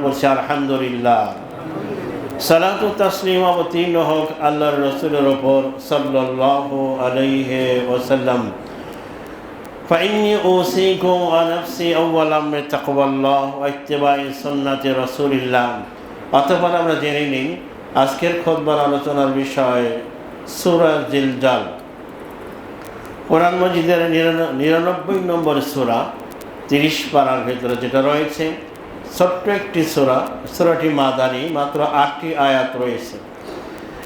পড়ছি আলহামদুলিল্লাহ সালাতু তাসলিম অবতীর্ণ হোক আল্লাহর রসুলের ওপর সাল্লাল্লাহু আলাইহি ওয়াসাল্লাম فإني أوصيكم ونفسي أولا بتقوى الله واتباع سنة رسول الله অতঃপর আমরা জেনে নিই আজকের খোদবার আলোচনার বিষয় সুরা জিলজাল কোরআন মজিদের নিরান- নিরানব্বই নম্বর সুরা তিরিশ পাড়ার ভেতরে যেটা রয়েছে ছোট্ট একটি সুরা, সুরাটি মাদানি, মাত্র আটটি আয়াত রয়েছে।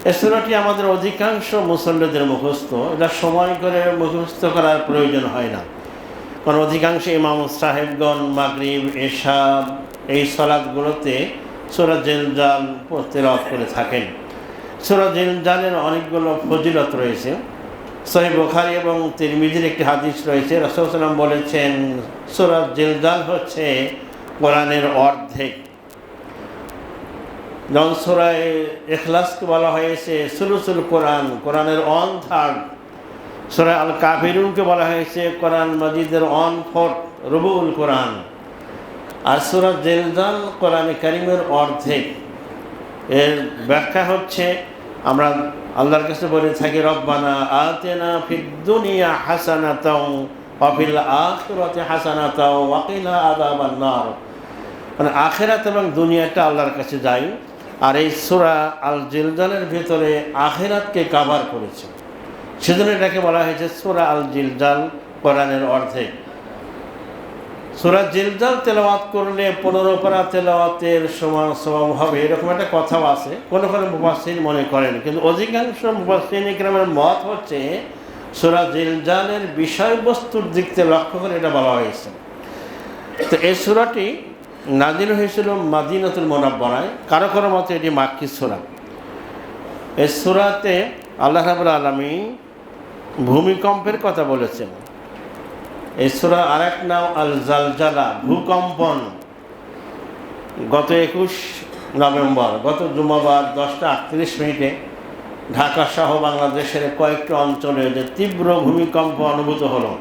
এ সুরাটি আমাদের অধিকাংশ মুসল্লিদের মুখস্থ। এটা সময় করে মুখস্থ করার প্রয়োজন হয় না। কারণ অধিকাংশ ইমাম সাহেবগণ, মাগরিব এশাব এই সলাদগুলোতে সুরা জেলজাল তেলাওয়াত করে থাকেন। সুরা জেলজালের অনেকগুলো ফজিলত রয়েছে। সহি বোখারি এবং তিরমিজির একটি হাদিস রয়েছে। রসুলাম বলেছেন, সুরা জেলজাল হচ্ছে কোরআনের অর্ধেক। যেমন সুরায় এখলাসকে বলা হয়েছে সুলুসুল কোরআন, কোরআনের অন থার্ড সুরায় আল কাফিরুনকে বলা হয়েছে, কোরআন মজিদের অন ফোর্থ রবুল কোরআন। আর সুরা জেলজাল, কোরআন করিমের অর্ধেক। এর ব্যাখ্যা হচ্ছে, আমরা আল্লাহর কাছে বলে থাকি, রব্বানা আতেনা ফিদ্দুনিয়া হাসানা হাসানাতাও অফিল আখিরাতে মানে এবং দুনিয়াটা আল্লাহর কাছে আর এই সুরা আল জিলজালের ভেতরে আখেরাতকে কাভার করেছে। সেজন্য এটাকে বলা হয়েছে সুরা আল জিলজাল কোরআনের সুরা জিলজাল তেলাওয়াত করলে পনেরো পারা তেলাওয়াতের সমান সমান হবে, এরকম একটা কথাও আছে। কোনো কোনো মুবাসিন মনে করেন, কিন্তু অধিকাংশ মুবাসিন ইকরামের মত হচ্ছে সুরা জিলজালের বিষয়বস্তুর দিক থেকে লক্ষ্য করে এটা বলা হয়েছে। তো এই সুরাটি নাজিল হয়েছিল মাদিনাতুল মোনাব্বরায়। কারও কারও মতে এটি মাক্কি সুরা। এই সুরাতে আল্লাহ রাবুল আলমী ভূমিকম্পের কথা বলেছেন। এই সুরা আরেক নাম আল জালজালা ভূকম্পন। গত একুশ নভেম্বর, গত জুমাবার দশটা আটত্রিশ মিনিটে ঢাকা সহ বাংলাদেশের কয়েকটি অঞ্চলে যে তীব্র ভূমিকম্প অনুভূত হলো,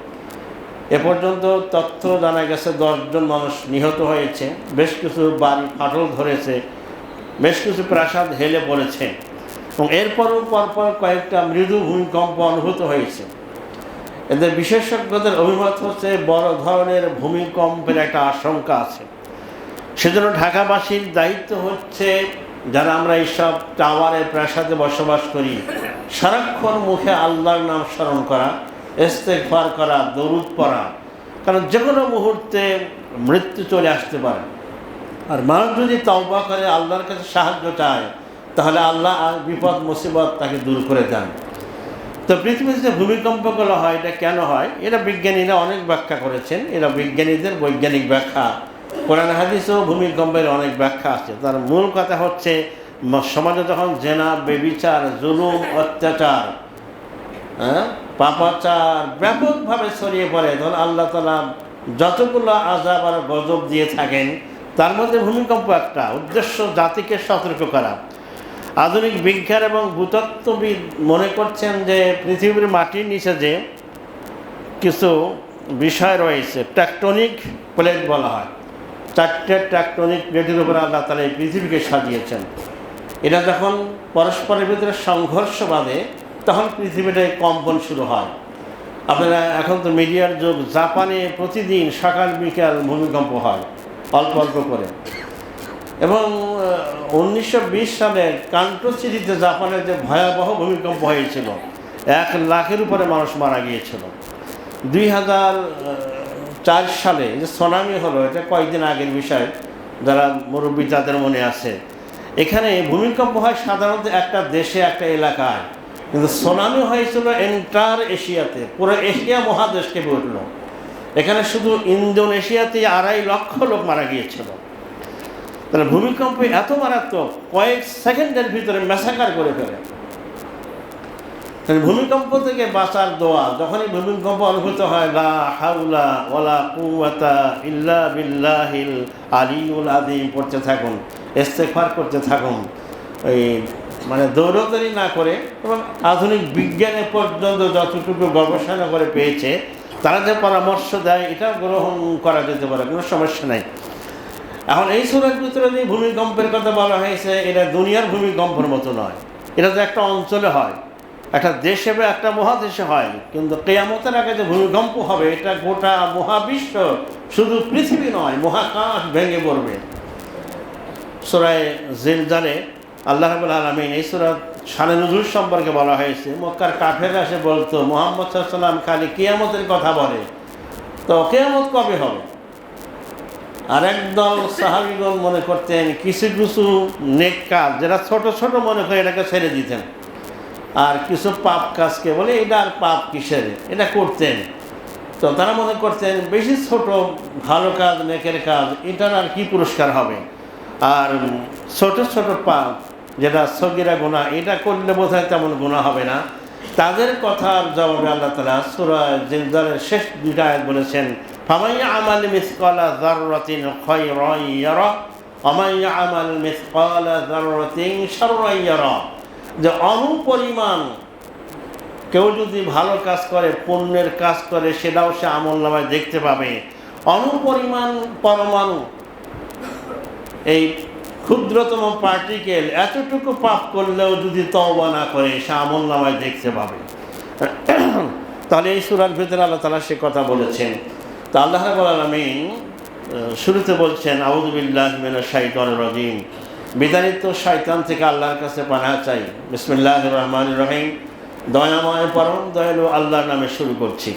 এ পর্যন্ত তথ্য জানা গেছে দশজন মানুষ নিহত হয়েছে, বেশ কিছু বাড়ি ফাটল ধরেছে, বেশ কিছু প্রাসাদ হেলে পড়েছে, এবং এরপরও পরপর কয়েকটা মৃদু ভূমিকম্প অনুভূত হয়েছে। এদের বিশেষজ্ঞদের অভিমত হচ্ছে বড় ধরনের ভূমিকম্পের একটা আশঙ্কা আছে। সেজন্য ঢাকাবাসীর দায়িত্ব হচ্ছে যারা আমরা এইসব টাওয়ারে, প্রাসাদে বসবাস করি, সারাক্ষণ মুখে আল্লাহর নাম স্মরণ করা, ইস্তেগফার করা, দরুদ পড়া, কারণ যে কোনো মুহূর্তে মৃত্যু চলে আসতে পারে। আর মানুষ যদি তওবা করে, আল্লাহর কাছে সাহায্য চায়, তাহলে আল্লাহ আর বিপদ, মুসিবত তাকে দূর করে দেন। তো পৃথিবীতে যে ভূমিকম্পগুলো হয়, এটা কেন হয়? এটা বিজ্ঞানীরা অনেক ব্যাখ্যা করেছেন। এরা বিজ্ঞানীদের বৈজ্ঞানিক ব্যাখ্যা। কোরআন হাদিসেও ভূমিকম্পের অনেক ব্যাখ্যা আছে। তার মূল কথা হচ্ছে সমাজে যখন জেনা, বেবিচার, জুলুম, অত্যাচার হ্যাঁ পাপাচার ব্যাপকভাবে ছড়িয়ে পড়ে, তখন আল্লাহ তালা যতগুলো আজাব আর গজব দিয়ে থাকেন, তার মধ্যে ভূমিকম্প একটা। উদ্দেশ্য জাতিকে সতর্ক করা। আধুনিক বিজ্ঞান এবং ভূতত্ত্ববিদ মনে করছেন যে, পৃথিবীর মাটির নিচে যে কিছু বিষয় রয়েছে ট্যাকটনিক প্লেট বলা হয় চারটে ট্যাকটনিক প্লেটের উপরে আল্লাহ তালা এই পৃথিবীকে সাজিয়েছেন। এটা যখন পরস্পরের ভিতরে সংঘর্ষ বাঁধে, তখন পৃথিবীটায় কম্পন শুরু হয়। আপনারা এখন তো মিডিয়ার যুগ, জাপানে প্রতিদিন সকাল, বিকাল ভূমিকম্প হয়, অল্প অল্প করে। এবং উনিশশো বিশ সালে কান্টো সিটিতে জাপানের যে ভয়াবহ ভূমিকম্প হয়েছিল, এক লাখের উপরে মানুষ মারা গিয়েছিল। দুই হাজার চার সালে যে সুনামি হলো, এটা কয়েকদিন আগের বিষয়, যারা মুরব্বী তাদের মনে আছে। এখানে ভূমিকম্প হয় সাধারণত একটা দেশে, একটা এলাকায়। কিন্তু সুনামি হয়েছিল এন্টার এশিয়াতে, পুরো এশিয়া মহাদেশ কেঁপে উঠল এখানে শুধু ইন্দোনেশিয়াতে আড়াই লক্ষ লোক মারা গিয়েছিল। তাহলে ভূমিকম্প এত মারাত্মক, কয়েক সেকেন্ডের ভিতরে ম্যাসাকার করে ফেলে। ভূমিকম্প থেকে বাঁচার দোয়া, যখনই ভূমিকম্প অনুভূত হয়, লা হাউলা ওয়ালা কুওয়াতা ইল্লা বিল্লাহিল আলিউল আদিম পড়তে থাকুন, ইস্তেগফার করতে থাকুন। ওই মানে দৌড়দৌড়ি না করে এবং আধুনিক বিজ্ঞানে পর্যন্ত যতটুকু গবেষণা করে পেয়েছে, তারা যে পরামর্শ দেয় এটা গ্রহণ করা যেতে পারে, কোনো সমস্যা নাই। এখন এই সুরের ভিতরে যে ভূমিকম্পের কথা বলা হয়েছে, এটা দুনিয়ার ভূমিকম্পের মতো নয়। এটা তো একটা অঞ্চলে হয়। একটা দেশ বা একটা মহাদেশে হয়, কিন্তু কেয়ামতের আগে যে ভূমিকম্প হবে, এটা গোটা মহাবিশ্ব শুধু পৃথিবী নয়, মহাকাশ ভেঙে পড়বে। সুরায় জিলজালে আল্লাহ রাবুল আলমিন এই সুরাত শানে নজরুল সম্পর্কে বলা হয়েছে, মক্কার কাফের এসে বলতো, মোহাম্মদ সাল্লাম খালি কেয়ামতের কথা বলে, তো কেয়ামত কবে হবে? আর একদল সাহাবিগণ মনে করতেন, কিছু কিছু নেক কাজ যেটা ছোট ছোট মনে করে এটাকে ছেড়ে দিতেন। আর কিছু পাপ কাজকে বলে, এটা আর পাপ কিসের? এটা করতেন। তো তারা মনে করতেন, বেশি ছোট, ভালো কাজ, নেকের কাজ, এটার আর কি পুরস্কার হবে? আর ছোট ছোট পাপ, যেটা সগিরা গুণা এটা করলে বোধ হয় তেমন গুণা হবে না। তাদের কথার জবাবে আল্লাহ তালা সুরা জিলদারের শেষ দুইটা আয়াত বলেছেন ফামাইয়া আমাল মিসকালা যাররাতিন খায়রান ইয়ারা ওমাইয়া আমাল মিসকালা যাররাতিন শাররান ইয়ারা। যে অনুপরিমাণ কেউ যদি ভালো কাজ করে, পুণ্যের কাজ করে, সেটাও সে আমল নামায় দেখতে পাবে। অনুপরিমাণ পরমাণু। এই ক্ষুদ্রতম পার্টিকেল এতটুকু পাপ করলেও যদি তওবা না করে, সে আমল নামায় দেখতে পাবে। তাহলে এই সুরার ভিতরে আল্লাহ তালা সে কথা বলেছেন। তা আল্লাহ আলমিন শুরুতে বলছেন আউদুবিল্লাহ মিনা শাইতান রজিম। বিদারিত শয়তান থেকে আল্লাহর কাছে পানা চাই। বিসমিল্লাহ রহমান রহিম। দয়াময় পরম দয়ালু আল্লাহর নামে শুরু করছি।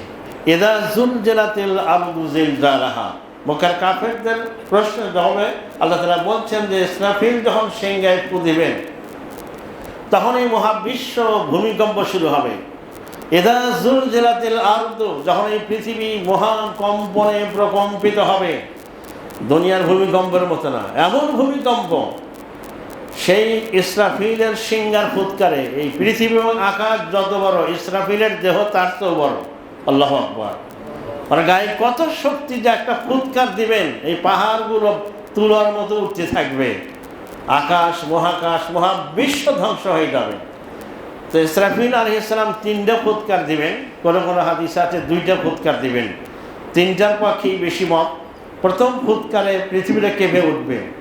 এদা জুল জেলাতিল আবদু জিল জালাহা মক্কার কাফেরদের প্রশ্ন জবাবে আল্লাহ তালা বলছেন যে, ইসরাফিল যখন সেঙ্গায় পু দিবেন তখন এই মহাবিশ্ব ভূমিকম্প শুরু হবে। এদা জুল জেলাতিল আর্দ, যখন এই পৃথিবী মহাকম্পনে প্রকম্পিত হবে, দুনিয়ার ভূমিকম্পের মতো না, এমন ভূমিকম্প সেই ইসরাফিলের সিঙ্গার ফুৎকারে, এই পৃথিবী এবং আকাশ যত বড়, ইসরাফিলের দেহ তার তো বড়। আল্লাহ আকবর। মানে গায়ে কত শক্তি যে একটা ফুৎকার দিবেন, এই পাহাড়গুলো তুলার মতো উঠতে থাকবে। আকাশ, মহাকাশ, মহাবিশ্ব ধ্বংস হয়ে যাবে। তো ইসরাফিল আলহ ইসলাম তিনটা ফুৎকার দিবেন। কোনো কোনো হাদিস আছে, দুইটা ফুৎকার দিবেন। তিনটার পক্ষেই বেশি মত। প্রথম ফুৎকারে পৃথিবীটা কেঁপে উঠবে।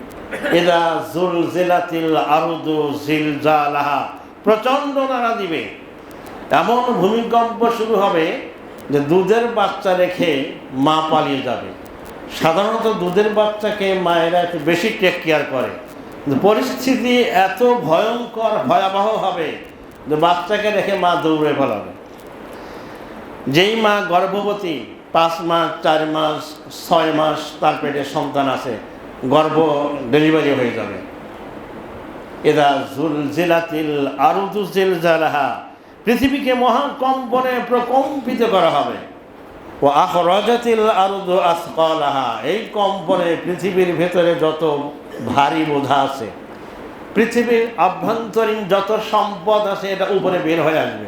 এদা জুল জেলাতিল আরুদু জিল জালাহা প্রচণ্ড নাড়া দিবে। এমন ভূমিকম্প শুরু হবে যে দুধের বাচ্চা রেখে মা পালিয়ে যাবে। সাধারণত দুধের বাচ্চাকে মায়েরা একটু বেশি টেক কেয়ার করে। পরিস্থিতি এত ভয়ঙ্কর, ভয়াবহ হবে যে বাচ্চাকে রেখে মা দৌড়ে ফেলাবে যেই মা গর্ভবতী, পাঁচ মাস, চার মাস, ছয় মাস তার পেটে সন্তান আছে গর্ভ ডেলিভারি হয়ে যাবে। এদা জুল জেলাতিল আরুদু জেল জালাহা পৃথিবীকে মহাকম্পনে প্রকম্পিত করা হবে। ও আখরাজাতিল আরুদু আসকালাহা, এই কম্পনে পৃথিবীর ভেতরে যত ভারী বোধা আছে, পৃথিবীর আভ্যন্তরীণ যত সম্পদ আছে, এটা উপরে বের হয়ে আসবে।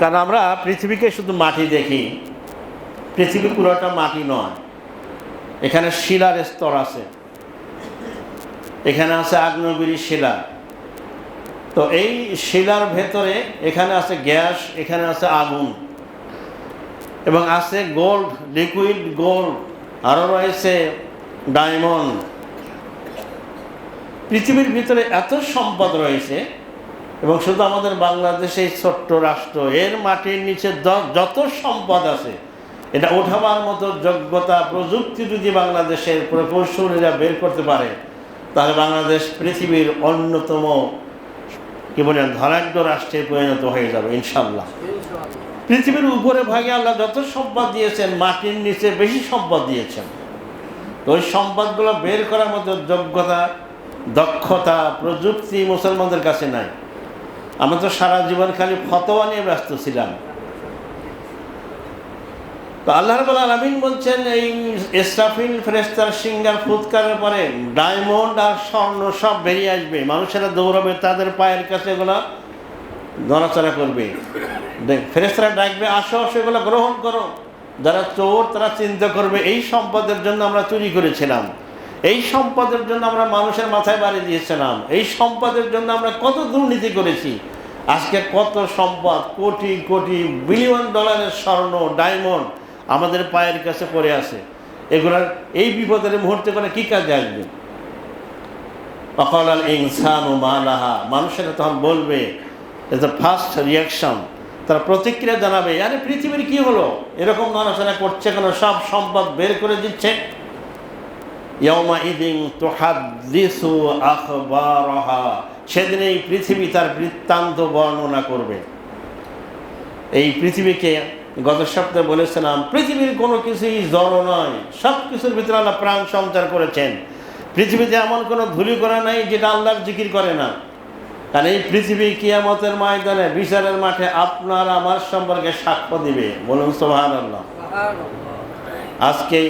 কারণ আমরা পৃথিবীকে শুধু মাটি দেখি, পৃথিবী পুরোটা মাটি নয়। এখানে শিলার স্তর আছে। এখানে আছে আগ্নেয়গিরি শিলা। তো এই শিলার ভেতরে এখানে আছে গ্যাস, এখানে আছে আগুন এবং আছে গোল্ড, লিকুইড গোল্ড আরও রয়েছে ডায়মন্ড। পৃথিবীর ভিতরে এত সম্পদ রয়েছে এবং শুধু আমাদের বাংলাদেশে এই ছোট্ট রাষ্ট্র, এর মাটির নিচে যত সম্পদ আছে এটা ওঠাবার মতো যোগ্যতা, প্রযুক্তি যদি বাংলাদেশের প্রকৌশলীরা বের করতে পারে, তাহলে বাংলাদেশ পৃথিবীর অন্যতম, কি বলেন, ধনাঢ্য রাষ্ট্রে পরিণত হয়ে যাবে ইনশাল্লাহ পৃথিবীর উপরে ভাগে আল্লাহ যত সম্পদ দিয়েছেন, মাটির নিচে বেশি সম্পদ দিয়েছেন। তো ওই সম্পদগুলো বের করার মতো যোগ্যতা, দক্ষতা, প্রযুক্তি মুসলমানদের কাছে নাই। আমরা তো সারা জীবন খালি ফতোয়া নিয়ে ব্যস্ত ছিলাম। তো আল্লাহ রবুল আলমিন বলছেন, এই ইসরাফিল ফেরেস্তার সিঙ্গার ফুৎকারের পরে ডায়মন্ড আর স্বর্ণ সব বেরিয়ে আসবে। মানুষেরা দৌড়াবে, তাদের পায়ের কাছে এগুলো নড়াচড়া করবে। ফেরেস্তারা ডাকবে, আসো আসো, এগুলো গ্রহণ করো। যারা চোর, তারা চিন্তা করবে, এই সম্পদের জন্য আমরা চুরি করেছিলাম। এই সম্পদের জন্য আমরা মানুষের মাথায় বাড়ি দিয়েছিলাম। এই সম্পদের জন্য আমরা কত দুর্নীতি করেছি। আজকে কত সম্পদ, কোটি কোটি, বিলিয়ন ডলারের স্বর্ণ, ডায়মন্ড আমাদের পায়ের কাছে পড়ে আছে। এগুলোর এই বিপদের মুহূর্তে করে কী কাজে আসবে? অকল আল ইনসান ও মালাহা। মানুষেরা তখন বলবে এজ ফার্স্ট রিয়াকশন তারা প্রতিক্রিয়া জানাবে, আরে পৃথিবীর কি হলো? এরকম নড়াচড়া করছে কেন? সব সম্পদ বের করে দিচ্ছে। ইয়মা ইদিন তোহাদিসু আখবারহা। সেদিন এই পৃথিবী তার বৃত্তান্ত বর্ণনা করবে। এই পৃথিবীকে গত সপ্তাহে বলেছিলাম, পৃথিবীর কোনো কিছুই জড় নয়, সব কিছুর ভিতরে আল্লাহ প্রাণ সঞ্চার করেছেন। পৃথিবীতে এমন কোনো ধুলি করা নাই যেটা আল্লাহর জিকির করে না। কারণ এই পৃথিবী কিয়ামতের ময়দানে, বিচারের মাঠে আপনার আমার সম্পর্কে সাক্ষ্য দিবে। বলুন সোহান আল্লাহ আজকে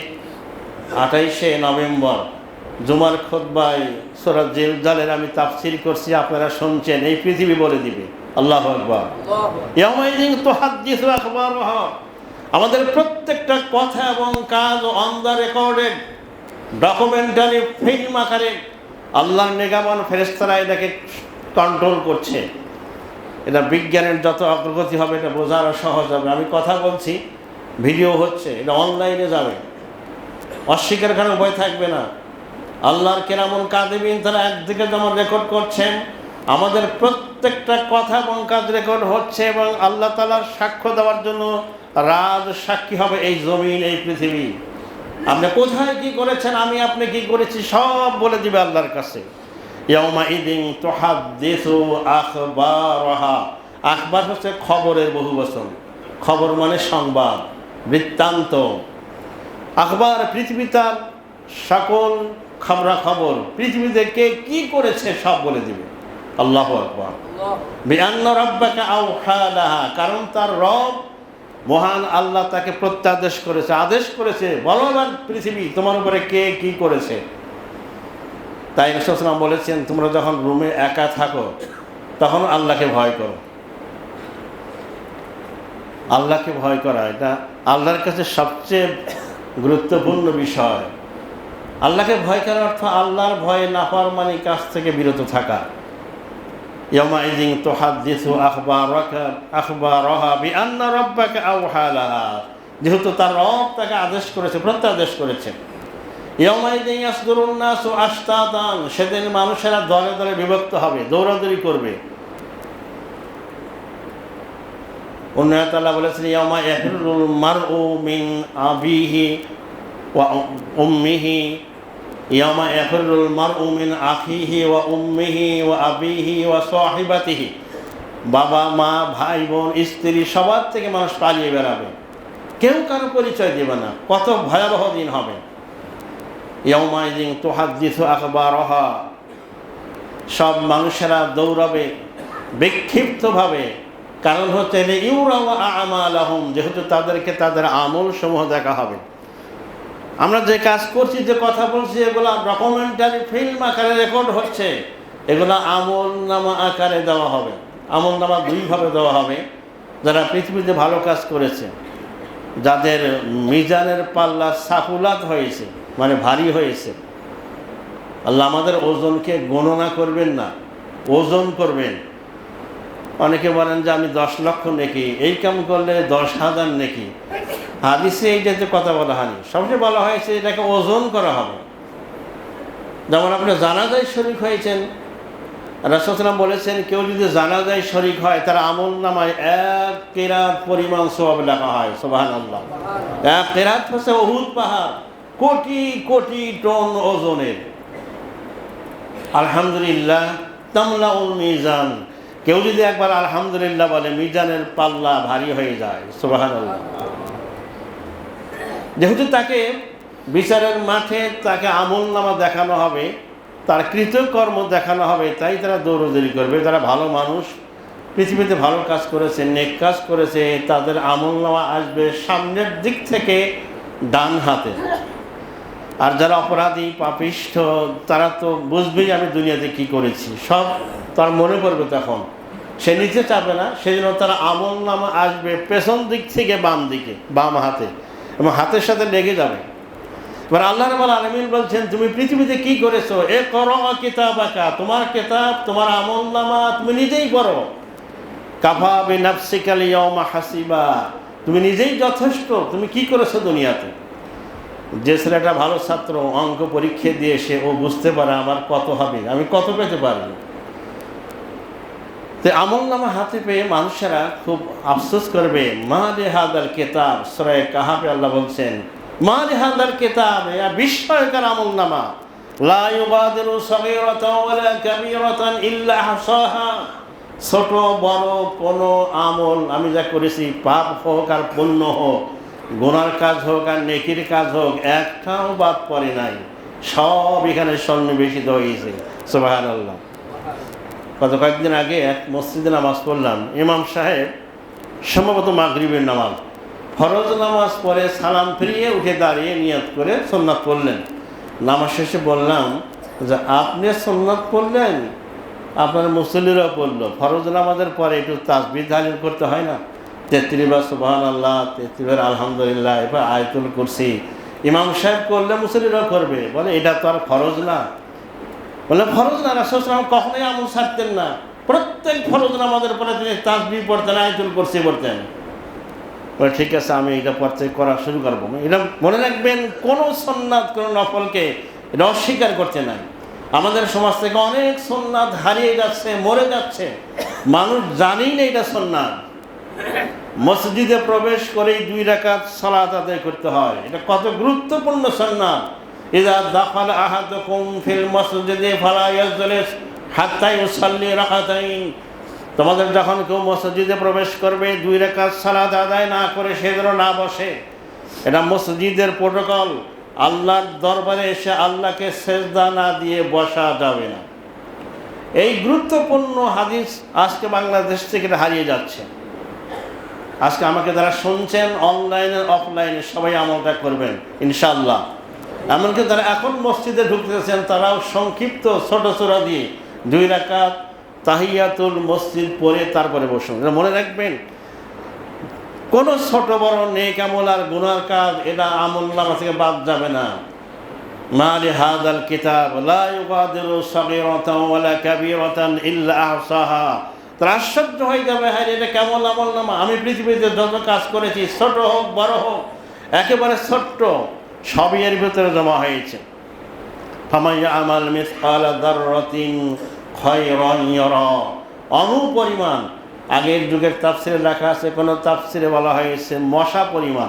আঠাইশে নভেম্বর, জুমার খোদ্বাই সোরাজ জেলজালের আমি তাফসির করছি, আপনারা শুনছেন, এই পৃথিবী বলে দিবে। আল্লাহ আকবর। তুহাদ্দিসু আখবারুহা। আমাদের প্রত্যেকটা কথা এবং কাজ on the recorded documentary film আকারে আল্লাহর নিগামন ফেরেস্তারা এটাকে কন্ট্রোল করছে। এটা বিজ্ঞানের যত অগ্রগতি হবে, এটা বোঝা আরও সহজ হবে। আমি কথা বলছি ভিডিও হচ্ছে, এটা অনলাইনে যাবে। অস্বীকার করার উপায় থাকবে না। আল্লাহর কেরামন কাদেবিন তারা একদিকে যেমন রেকর্ড করছেন, আমাদের প্রত্যেকটা কথা এবং কাজ রেকর্ড হচ্ছে এবং আল্লাহ তালার সাক্ষ্য দেওয়ার জন্য রাজ সাক্ষী হবে এই জমিন, এই পৃথিবী। আপনি কোথায় কি করেছেন, আমি আপনি কি করেছি, সব বলে দিবে আল্লাহর কাছে। আখবার হচ্ছে খবরের বহু বচন খবর মানে সংবাদ, বৃত্তান্ত। আখবার পৃথিবী তার সকল খবরা খবর পৃথিবীতে কে কি করেছে সব বলে দিবে। আল্লাহ আকবর। বিআন্ন রব্বাকে আউহালাহা কারণ তার রব মহান আল্লাহ তাকে প্রত্যাদেশ করেছে, আদেশ করেছে বলো পৃথিবী, তোমার উপরে কে কি করেছে? তাই রসলাম বলেছেন, তোমরা যখন রুমে একা থাকো, তখন আল্লাহকে ভয় করো। আল্লাহকে ভয় করা, এটা আল্লাহর কাছে সবচেয়ে গুরুত্বপূর্ণ বিষয়। আল্লাহকে ভয় করার অর্থ আল্লাহর ভয়ে নাফরমানি কাছ থেকে বিরত থাকা। ইয়মাইদিন তোহাদ্দিসু আখবারকা, আখবারহা বিআন্না রব্বাকা আওহালাহা যেহেতু তার রব তাকে আদেশ করেছে, প্রত্যাদেশ করেছে। ইয়মাইদিন ইয়াসদুরুন নাসু সেদিন মানুষেরা দলে দলে বিভক্ত হবে, দৌড়াদৌড়ি করবে। অন্য তাআলা বলেছেন ইয়মা ইয়াহরুল মারউ মিন আবিহি ওয়া উম্মিহি ইয়ামা ইয়াফিরুল মারউ মিন আখিহি ওয়া উম্মিহি ওয়া আবিহি ওয়া সাহিবাতিহি। বাবা, মা, ভাই, বোন, স্ত্রী, সবার থেকে মানুষ পালিয়ে বেড়াবে। কেউ কারও পরিচয় দেবে না। কত ভয়াবহ দিন হবে। ইয়মাইদিন তোহাদ্দিসু আখবারহা। সব মানুষেরা দৌড়াবে বিক্ষিপ্তভাবে। কারণ হচ্ছে ইউরা আমাল আহম যেহেতু তাদেরকে তাদের আমল সমূহ দেখা হবে। আমরা যে কাজ করছি, যে কথা বলছি, এগুলো ডকুমেন্টারি ফিল্ম আকারে রেকর্ড হচ্ছে। এগুলো আমল নামা আকারে দেওয়া হবে। আমল নামা দুইভাবে দেওয়া হবে। যারা পৃথিবীতে ভালো কাজ করেছে, যাদের মিজানের পাল্লা সাফুলাত হয়েছে মানে ভারী হয়েছে, আল্লাহ আমাদের ওজনকে গণনা করবেন না, ওজন করবেন। অনেকে বলেন যে আমি দশ লক্ষ নেকি, এই কাম করলে দশ হাজার নেকি। হাদিসে এইটাতে কথা বলা হয়নি। সবচেয়ে বলা হয়েছে এটাকে ওজন করা হবে। যেমন আপনি জানাজায় শরিক হয়েছেন রাসলাম বলেছেন, কেউ যদি জানাজায় শরিক হয়, তার আমল নামায় এক কেরাত পরিমাণ সব লেখা হয় সোবাহান আল্লাহ এক কেরাত হচ্ছে অহুদ পাহাড়, কোটি কোটি টন ওজনের। আলহামদুলিল্লাহ, তামলাউল মিজান। কেউ যদি একবার আলহামদুলিল্লাহ বলে, মিজানের পাল্লা ভারী হয়ে যায় সোবাহান আল্লাহ যেহেতু তাকে বিচারের মাঠে তাকে আমল নামা দেখানো হবে, তার কৃতকর্ম দেখানো হবে, তাই তারা দৌড়দৌড়ি করবে। তারা ভালো মানুষ, পৃথিবীতে ভালো কাজ করেছে, নেক কাজ করেছে, তাদের আমল নামা আসবে সামনের দিক থেকে ডান হাতে। আর যারা অপরাধী, পাপিষ্ঠ, তারা তো বুঝবেই আমি দুনিয়াতে কি করেছি। সব তার মনে পড়বে তখন। সে নিচে চাবে না, সেজন্য তারা আমল নামা আসবে পেছন দিক থেকে বাম দিকে, বাম হাতে। এবং হাতের সাথে লেগে যাবে। এবার আল্লাহ রবাল আলমিন বলছেন, তুমি পৃথিবীতে কি করেছ? এ করো কিতাব আঁকা তোমার কেতাব, তোমার আমল নামা তুমি নিজেই করো কাফা বে নাফসিকাল হাসিবা, তুমি নিজেই যথেষ্ট, তুমি কি করেছ দুনিয়াতে? যে ছেলেটা ভালো ছাত্র, অঙ্ক পরীক্ষা দিয়ে এসে ও বুঝতে পারে আমার কত হবে, আমি কত পেতে পারব? তো আমল নামা হাতে পেয়ে মানুষেরা খুব আফসোস করবে, মা রে হাদার কেতাব সরাই কাহাবে আল্লাহ বলছেন। মা রে হাদার কেতাব এ বিস্ময়কর আমল নামা। ছোট, বড়, কোনো আমল আমি যা করেছি পাপ হোক আর পুণ্য হোক, গোনার কাজ হোক আর নেকির কাজ হোক, একটাও বাদ পড়ে নাই। সব এখানে সন্নিবেশিত হয়েছে। সুবাহান আল্লাহ গত কয়েকদিন আগে এক মসজিদে নামাজ পড়লাম। ইমাম সাহেব সম্ভবত মাগরিবের নামাজ, ফরজ নামাজ পরে সালাম ফিরিয়ে উঠে দাঁড়িয়ে নিয়ত করে সোননাথ পড়লেন। নামাজ শেষে বললাম যে, আপনি সোননাথ পড়লেন? আপনার মুসল্লিরাও পড়ল ফরজ নামাজের পরে একটু তাসবির তালিল করতে হয় না? তেত্রিবার সুবাহান আল্লাহ তেত্রিবার আলহামদুলিল্লাহ, এবার আয়তুল করছি ইমাম সাহেব করলে মুসল্লিরাও করবে। বলে, এটা তো আর ফরজ না। বলে ফরজ না রাসুলাম কখনোই আমল ছাড়তেন না। প্রত্যেক ফরজ নামাজের পরে তিনি তাসবি পড়তেন, আয়তুল করছি পড়তেন। বলে, ঠিক আছে, আমি এটা পড়তে করা শুরু করব। এটা মনে রাখবেন, কোনো সন্ন্যাত কোনো নফলকে এটা অস্বীকার করতে নাই আমাদের সমাজ থেকে অনেক সন্ন্যাত হারিয়ে যাচ্ছে, মরে যাচ্ছে। মানুষ জানেই না এটা সন্ন্যাত মসজিদে প্রবেশ করেই দুই রাকাত সালাত আদায় করতে হয়। এটা কত গুরুত্বপূর্ণ সন্ন্যাত মসজিদে ফালা ইয়াজলিস হাত্তা ইউসাল্লি রাকাতাইন তোমাদের যখন কেউ মসজিদে প্রবেশ করবে, দুই রেখাত সালাদ আদায় না করে সে যেন না বসে। এটা মসজিদের প্রোটোকল। আল্লাহর দরবারে এসে আল্লাহকে সেজদা না দিয়ে বসা যাবে না। এই গুরুত্বপূর্ণ হাদিস আজকে বাংলাদেশ থেকে হারিয়ে যাচ্ছে। আজকে আমাকে যারা শুনছেন অনলাইনে অফলাইনে সবাই আমলটা করবেন ইনশাল্লাহ এমনকি তারা এখন মসজিদে ঢুকতেছেন, তারাও সংক্ষিপ্ত ছোট ছোড়া দিয়ে দুই রাকাত তাহিয়াতুল মসজিদ পরে তারপরে বসুন। এটা মনে রাখবেন, কোনো ছোট বড় নেক আমল আর গুনার কাজ, এটা আমল নামা থেকে বাদ যাবে না। মালি হাদাল কিতাব, লা ইউগাদিরু সাগীরাতান ওয়ালা কাবীরাতান ইল্লা আহসাহা। তারা আশ্চর্য হয়ে যাবে হ্যাঁ এটা কেমন আমল নামা? আমি পৃথিবীতে যত কাজ করেছি, ছোট হোক, বড় হোক, একেবারে ছোট্ট। সবই এর ভিতরে জমা হয়েছে। অনুপরিমাণ আগের যুগের তাফসিরে লেখা আছে, কোনো তাফসিরে বলা হয়েছে মশা পরিমাণ।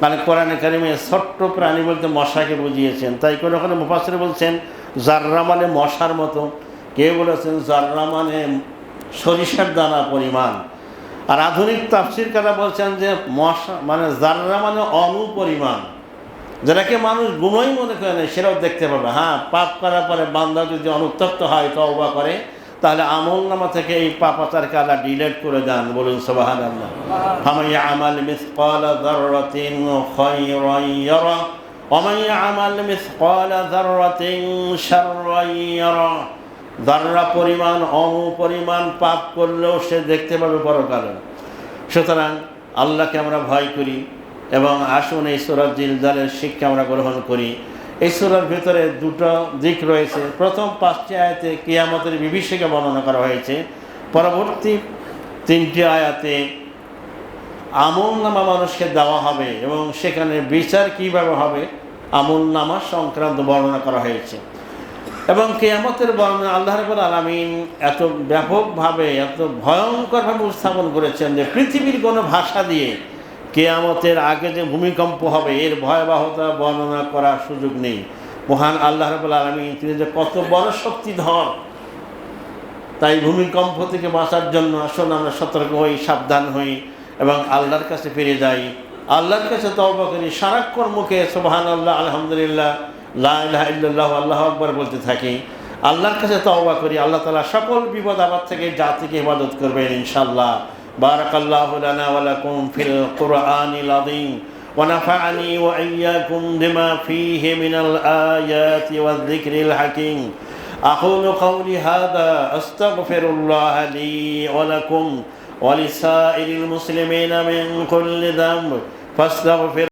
মানে কোরআনে কারিমে ছোট্ট প্রাণী বলতে মশাকে বুঝিয়েছেন। তাই কোনো কোনো মুফাসিরে বলছেন, জাররা মানে মশার মতো। কেউ বলেছেন, জাররা মানে সরিষার দানা পরিমাণ। আর আধুনিক তাফসির কারা বলছেন যে মশা মানে জাররা মানে অনুপরিমাণ যেটাকে মানুষ গুণই মনে করে না সেটাও দেখতে পাবে হ্যাঁ পাপ করার পরে বান্দা যদি অনুত্তপ্ত হয়, তওবা করে, তাহলে আমল নামা থেকে এই পাপাচারকে আল্লাহ ডিলেট করে দেন। বলুন সোবাহান আল্লাহ হামাই আমাল মিসকাল দাররাতিন খায়রান ইয়ারা আমাল মিসকাল দাররাতিন শাররান দাররা পরিমাণ অমু পরিমাণ পাপ করলেও সে দেখতে পাবে পরকালে। সুতরাং আল্লাহকে আমরা ভয় করি। এবং আসুন এই সুরাত জিলজালের শিক্ষা আমরা গ্রহণ করি। এই সুরার ভিতরে দুটো দিক রয়েছে। প্রথম পাঁচটি আয়াতে কিয়ামতের বিভীষিকা বর্ণনা করা হয়েছে। পরবর্তী তিনটি আয়াতে আমল নামা মানুষকে দেওয়া হবে এবং সেখানে বিচার কীভাবে হবে, আমল নামা সংক্রান্ত বর্ণনা করা হয়েছে। এবং কেয়ামতের বর্ণনা আল্লাহ রবুল আলমিন এত ব্যাপকভাবে, এত ভয়ঙ্করভাবে উপস্থাপন করেছেন যে পৃথিবীর কোনো ভাষা দিয়ে কেয়ামতের আগে যে ভূমিকম্প হবে, এর ভয়াবহতা বর্ণনা করার সুযোগ নেই। মহান আল্লাহ রবুল আলমী তিনি যে কত বড় শক্তিধর, তাই ভূমিকম্প থেকে বাঁচার জন্য আসুন, আমরা সতর্ক হই, সাবধান হই এবং আল্লাহর কাছে ফিরে যাই। আল্লাহর কাছে তওবা করি, সারাক্ষণ মুখে সোহান আল্লাহ আলহামদুলিল্লাহ লাহ ইল্লাহ আল্লাহ আকবর বলতে থাকি। আল্লাহর কাছে তওবা করি, আল্লাহ তালা সকল বিপদ আবার থেকে জাতিকে হেফাজত করবেন ইনশাল্লাহ بارك الله لنا ولكم في القرآن العظيم ونفعني وإياكم بما فيه من الآيات والذكر الحكيم. أقول قولي هذا أستغفر الله لي ولكم ولسائر المسلمين من كل ذنب فاستغفر